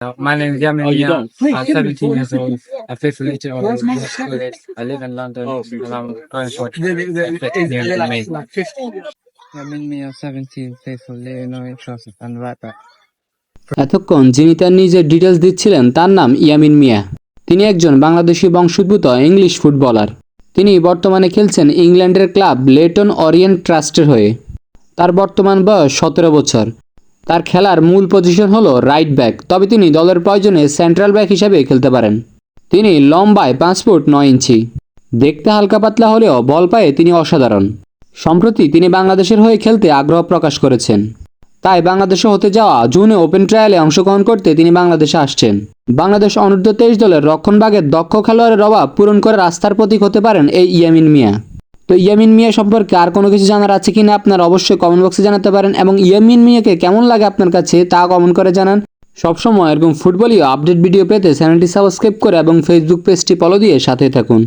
Uh, My name is Yamin Oh, you Mia. don't? I'm 17 years old. I play for Leeds United. I live in London Oh. and I'm going for near the main. Yamin Mia, 17, play for United Trust and right back. এতক্ষণ যিনি তার নিজের details দিচ্ছিলেন তার নাম ইয়ামিন মিয়া তিনি একজন বাংলাদেশি বংশোদ্ভূত ইংলিশ ফুটবলার তিনি বর্তমানে খেলছেন ইংল্যান্ডের ক্লাব লেটন অরিয়েন্ট ট্রাস্টের হয়ে তার বর্তমান বয়স সতেরো বছর তার খেলার মূল পজিশন হলো রাইট ব্যাক তবে তিনি দলের প্রয়োজনে সেন্ট্রাল ব্যাক হিসাবে খেলতে পারেন। তিনি লম্বায় পাঁচ ফুট নয় ইঞ্চি। দেখতে হালকা পাতলা হলেও বল পায়ে তিনি অসাধারণ। সম্প্রতি তিনি বাংলাদেশের হয়ে খেলতে আগ্রহ প্রকাশ করেছেন। তাই বাংলাদেশে হতে যাওয়া জুনে ওপেন ট্রায়ালে অংশগ্রহণ করতে তিনি বাংলাদেশে আসছেন। বাংলাদেশ অনূর্ধ্ব তেইশ দলের রক্ষণভাগের দক্ষ খেলোয়াড়ের অভাব পূরণ করে রাস্তার প্রতীক হতে পারেন এই ইয়ামিন মিয়া। তো ইয়ামিন মিয়া সম্পর্কে আর কোনো কিছু জানার আছে কিনা আপনারা অবশ্যই কমেন্ট বক্সে জানাতে পারেন এবং ইয়ামিন মিয়াকে কেমন লাগে আপনার কাছে তা কমেন্ট করে জানান। সবসময় এরকম ফুটবলীয় আপডেট ভিডিও পেতে চ্যানেলটি সাবস্ক্রাইব করে এবং ফেসবুক পেজটি ফলো দিয়ে সাথে থাকুন।